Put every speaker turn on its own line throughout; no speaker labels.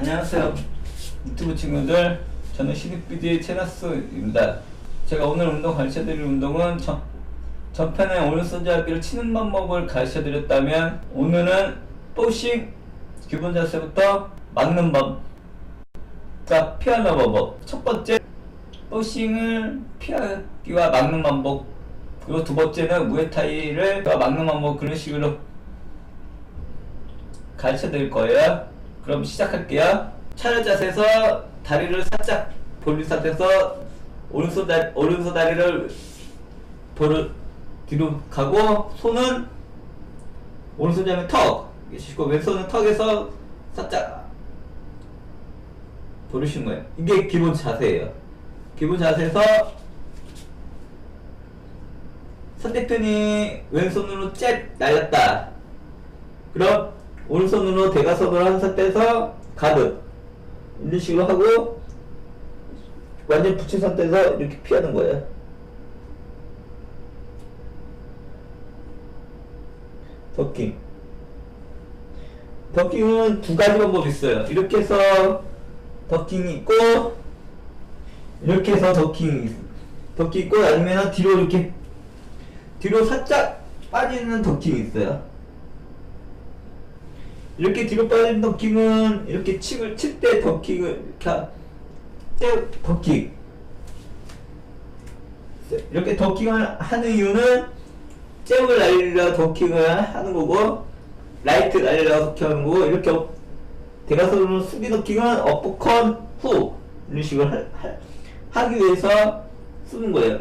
안녕하세요. 유튜브 친구들 저는 신입비디의 체나스입니다. 제가 오늘 운동 가르쳐드릴 운동은 전, 전편에 오른손 잡기를 치는 방법을 가르쳐드렸다면 오늘은 포싱 기본 자세부터 막는 법 그러니까 피하는 방법. 첫 번째 포싱을 피하기와 막는 방법. 그리고 두 번째는 무에타이를 막는 방법 그런 식으로 가르쳐 드릴 거예요. 그럼 시작할게요. 차렷 자세에서 다리를 살짝 벌린 상태에서 오른손 다 오른손 다리를 벌을 뒤로 가고 손은 오른손 잡으면 턱 이시고 왼손은 턱에서 살짝 벌리시는 거예요. 이게 기본 자세예요. 기본 자세에서 상대편이 왼손으로 잽 날렸다. 그럼 오른손으로 대가석을 한 상태에서 가드 이런 식으로 하고 완전 붙인 상태에서 이렇게 피하는 거예요. 더킹. 더킹은 두 가지 방법이 있어요. 이렇게 해서 더킹이 있고 이렇게 해서 더킹이 있- 더킹 있고 아니면 뒤로 이렇게 뒤로 살짝 빠지는 더킹이 있어요. 이렇게 뒤로 빠진 더킹은 이렇게 칩을 칠 때 더킹을 더킹 이렇게 더킹을 하는 이유는 잽을 날리려 더킹을 하는 거고 라이트 날리려 더킹 하는 거고 이렇게 업- 대가선으로 수비 더킹은 어퍼컷 후 이런 식으로 하, 하, 하기 위해서 쓰는 거예요.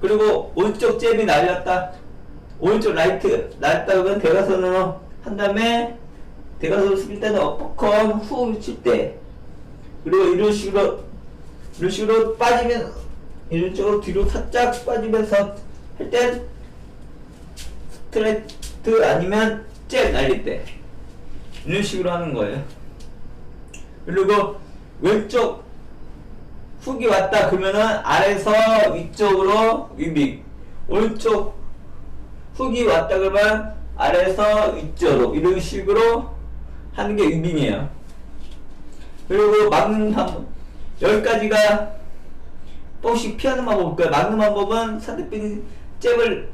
그리고 오른쪽 잽이 날렸다 오른쪽 라이트 날렸다 그러면 대가선으로 한 다음에 대가선 수비 때는 어퍼컷 후 칠 때. 그리고 이런 식으로 이런 식으로 빠지면 이런 쪽으로 뒤로 살짝 빠지면서 할땐 스트레이트 아니면 잽 날릴 때. 이런 식으로 하는 거예요. 그리고 왼쪽 훅이 왔다 그러면은 아래서 위쪽으로 위빙. 오른쪽 훅이 왔다 그러면 아래서 위쪽으로. 이런 식으로 하는 게 위빙이에요. 그리고 막는 방법 여기까지가 또씩 피하는 방법일 거예요. 막는 방법은 상대편이 잽을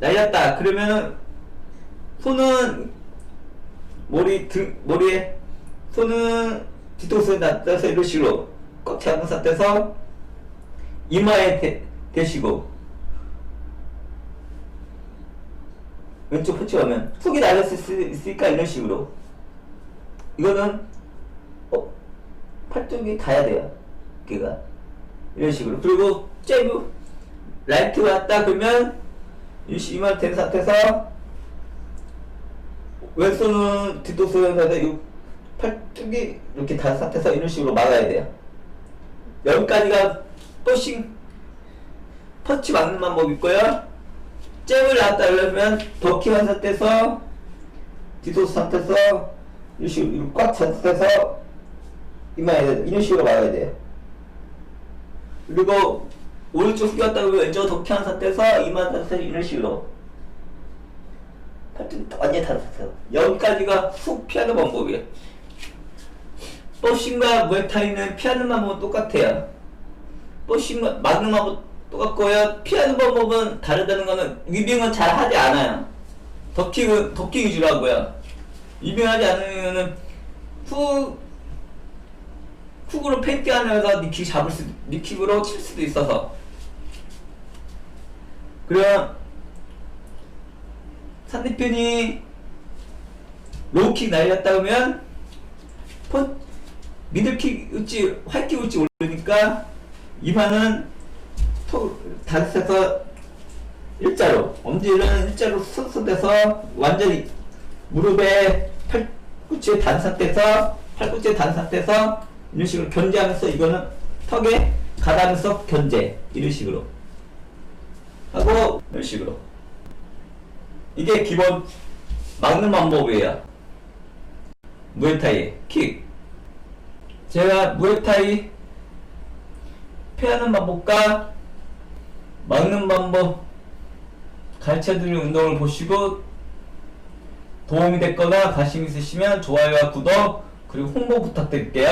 날렸다 그러면은 손은 머리 등 머리에 손은 뒤통수에 놔둬서 이런 식으로 꽉 잡은 상태에서 이마에 대, 대시고 왼쪽 펀치하면 훅이 날렸을 수 있으니까 이런 식으로 이거는 어 팔뚝이 가야 돼요. 걔가. 이런 식으로. 그리고 잽 라이트 왔다 그러면 이마 된 상태에서 왼손은 놔둬 팔뚝이 이렇게 단 상태에서 이런 식으로 막아야 돼요. 여기까지가 포싱 펀치 막는 방법이 있고요. 잽을 놨다 그러면 더킹한 상태에서 뒤통수 상태에서 이런 식으로 꽉찬 상태에서 이마에 이런 식으로 막아야 돼요 그리고 오른쪽 숙였다 그러면 왼쪽 더킹한 상태에서 이마 상태에서 이런 식으로 팔뚝이 완전히 단 상태에서 여기까지가 훅 피하는 방법이에요 버싱과 무에타이는 피하는 방법은 똑같아요. 버싱과 막는 방법 똑같고요. 피하는 방법은 다르다는 거는 위빙은 잘 하지 않아요. 더킹 위주로 하고요. 위빙하지 않으면은 훅 훅으로 페인트 하면서 니킥 잡을 수 니킥으로 칠 수도 있어서. 그럼 상대편이 로우킥 날렸다 그러면 펀 미들킥 을지 하이킥 을지 모르니까 이마는 톡 다리에서 일자로 엄지는 일자로 선선돼서 완전히 무릎에 팔꿈치에 단 상태에서 팔꿈치에 단 상태에서 이런 식으로 견제하면서 이거는 턱에 가다면서 견제 이런 식으로. 하고 이런 식으로. 이게 기본 막는 방법이에요. 무에타이 킥. 제가 무에타이 피하는 방법과 막는 방법 가르쳐드린 운동을 보시고 도움이 됐거나 관심 있으시면 좋아요와 구독 그리고 홍보 부탁드릴게요.